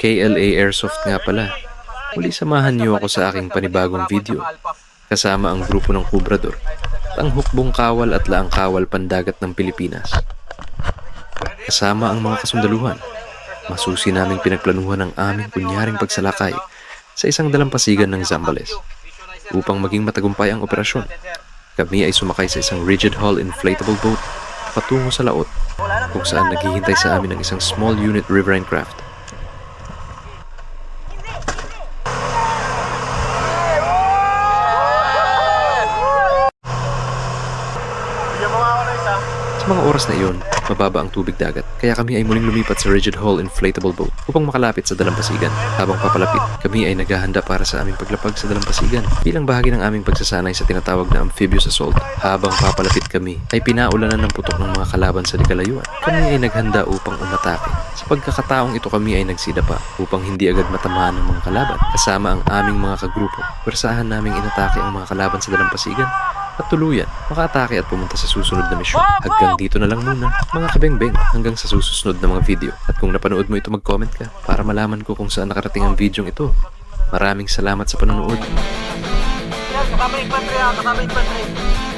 KLA Airsoft nga pala. Muli samahan niyo ako sa aking panibagong video. Kasama ang grupo ng Kubrador, ang hukbong kawal at laang kawal pandagat ng Pilipinas. Kasama ang mga kasundaluhan, masusi naming pinagplanuhan ang aming kunyaring pagsalakay sa isang dalampasigan ng Zambales. Upang maging matagumpay ang operasyon, kami ay sumakay sa isang rigid hull inflatable boat patungo sa laot kung saan naghihintay sa amin ang isang small unit riverine craft. Bigyan mo nga ako ng isa. Sa mga oras na iyon, mababa ang tubig dagat, kaya kami ay muling lumipat sa rigid hull inflatable boat upang makalapit sa dalampasigan. Habang papalapit, kami ay naghahanda para sa aming paglapag sa dalampasigan bilang bahagi ng aming pagsasanay sa tinatawag na amphibious assault. Habang papalapit kami, ay pinaulanan ng putok ng mga kalaban sa dikalayuan. Kami ay naghanda upang umatake. Sa pagkakataong ito kami ay nagsida pa upang hindi agad matamaan ng mga kalaban. Kasama ang aming mga kagrupo, pwersahan naming inatake ang mga kalaban sa dalampasigan at tuluyan makaatake at pumunta sa susunod na misyon. Hanggang dito na lang muna, mga kabengbeng, hanggang sa susunod na mga video. At kung napanood mo ito, mag-comment ka para malaman ko kung saan nakarating ang video ito. Maraming salamat sa panonood. Yan, kasama infantry ha, kasama infantry.